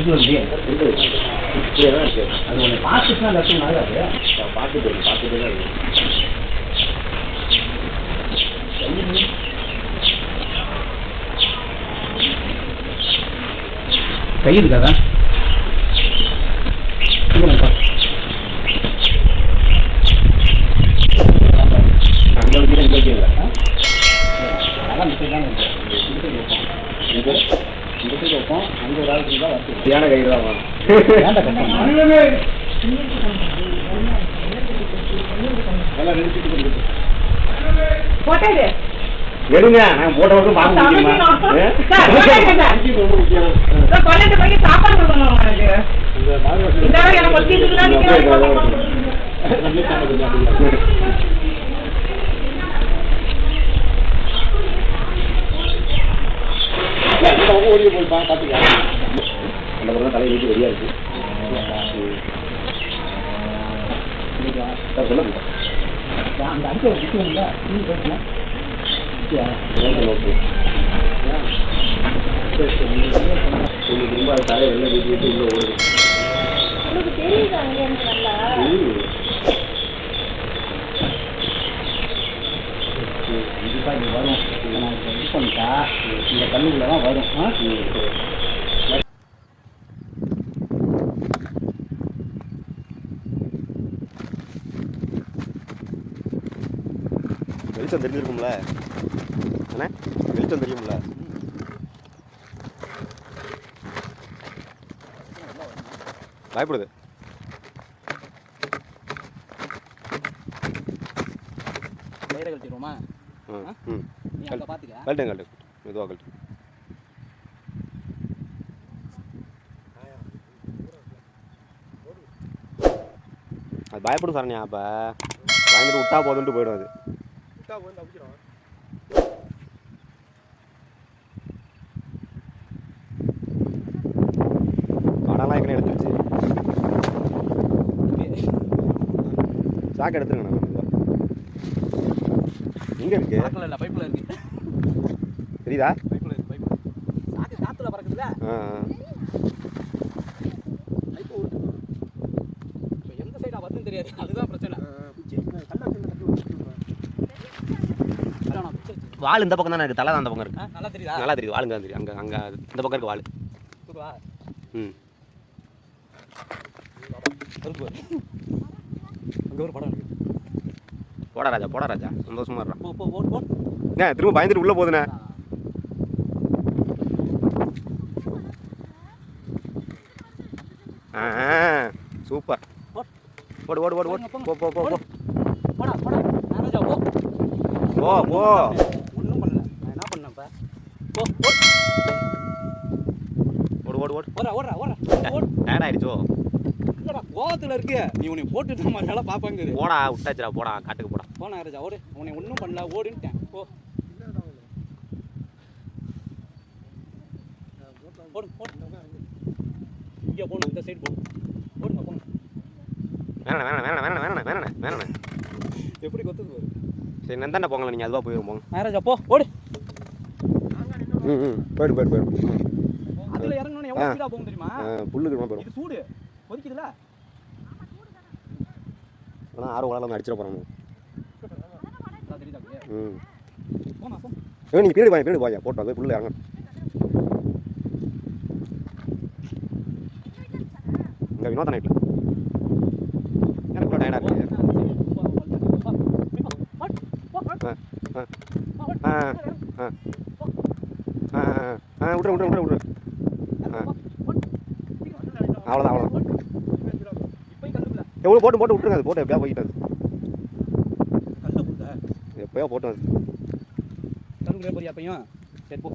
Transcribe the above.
இது வந்து இப்படியே தான் இருக்கு. அது ஒன்று பார்த்துட்டு லட்சம் ஆகாது நான் பார்த்துட்டு தான் இருக்கு கை இருக்காதா? அங்கே வைக்கிறேன் அதான் மிஸ்டேக் தான் இருக்கு. சைடு வைப்போம் அங்கே ஒரு ஆள் இருந்தால் வச்சு சரியான கைடு தான். போட்டாரு எடுங்க நான் போட்ட வரைக்கும் பார்க்க முடியுமா சார், போட்டாருங்க இருக்குன்னா நீங்க ஓடி போய் பா- பாத்துக்கலாம் அந்த பக்கம் தலையை வீட்டு வெளியா இருக்கு. அந்த அடுத்த ஒரு விஷயம் இல்லை நீ பேசலாம் ஓகே ஓகே உங்களுக்கு ரொம்ப அது தலையை வெளில வீட்டு வீட்டு உள்ள ஓடுது தெரியுது இந்த கல்லுக்குள்ள தான் வரும் ஆ வெளிச்சம் தெரிஞ்சிருக்கும்ல? அண்ணே வெளிச்சம் தெரியும்ல? பயப்படுது. பயிரை கழட்டிடுவோமா? கழட்டுங்க கழட்டு மெதுவாக கழட்டு அது பயப்படும் சரண்யா அப்போ. பயந்துட்டு விட்டா போதுன்ட்டு போயிடும் அது. கடலாம் ஏற்கனவே எடுத்துருச்சு. சாக்கு எடுத்துருங்க எங்கே இருக்கு? பக்கத்தில் இல்லை பைப்பில் இருக்கு. தெரியுதா? பைப்பில் இருக்கு பைப்பில் சாக்கு ஆ ஆ. பைப்பு விட்டு இப்போ எந்த சைடாக வருதுன்னு தெரியாது. அதுதான் பிரச்சனை. வால் இந்த பக்கம் தானே இருக்கு? தலை தான் அந்த பக்கம் இருக்கு. நல்லா தெரியுதா? நல்லா தெரியுது. வாளுங்க தான் தெரியுது அங்கே அங்கே இந்த பக்கம் இருக்கு வால். தூக்குவா ம். அங்கே ஒரு படம் இருக்கு. போடா ராஜா போடா ராஜா. சந்தோஷமா இருறான் ஏன் திரும்ப பயந்துட்டு உள்ளே போகுதுண்ணே ஆ சூப்பர். ஓடு. ஓடு ஓடு ஓடு போ போ போ போ. போடா போடா. மேனேஜா போ. போ ஒன்றும் பண்ணல. நான் என்ன பண்ணேன் இப்போ? போ ஓடு. ஓடு ஓடு ஓடுறா ஓடுறா ஓடுறா. ஓடு. டயர்ட் ஆயிடுச்சோ கோவத்தில் இருக்கு? நீ உன்னை போட்டுட்டு மாதிரி வேலை பார்ப்பாங்க போடா விட்டாச்சுடா போடா காட்டுக்கு போடா. போ நாகராஜா ஓடு. உன்னை ஒன்றும் பண்ணல ஓடுன்ட்டேன். போ. போடு போடு. இங்கே போகணும் இந்த சைடு போகணும். போடுங்க போங்க. வேணாண்ணே வேணாண்ணே வேணாண்ணே வேணாண்ணே வேணாண்ணே வேணாண்ணே எப்படி கொத்துது பாரு? சரி நந்தாண்ட போங்களேன் நீங்கள் அதுவாக போயிடும் போங்க. நாகராஜா போ. ஓடு. ம் ம். போயிடு போயிடு போயிடு. அதில் இறங்கணும் எவ்வளோ ஸ்பீடாக போகும் தெரியுமா? புல்லுக்கு போயிடும். சூடு. கொதிக்குதுல ஆனால் ஆறு வளர்ந்து அடிச்சிட போகிறாங்க ம். போமா போ ஏ நீங்கள் பீடு போய் பீடு போய் போட்டோம் அது புல்ல இறங்க. இங்கே வினோத நைட்டில் எனக்கு டயர்டாக இருக்கு? ஆ ஆ. ஆ விட்ரு விட்ரு விட்ரு விட்ரு அவ்வளோதான் அவ்வளோதான் எவ்வளோ போட்டு போட்டு விட்ருங்க அது போட்டு எப்படியா போயிட்டு அது. எப்பயோ போட்டு அது. கருங்குலே போறியா பையன் சரி போ.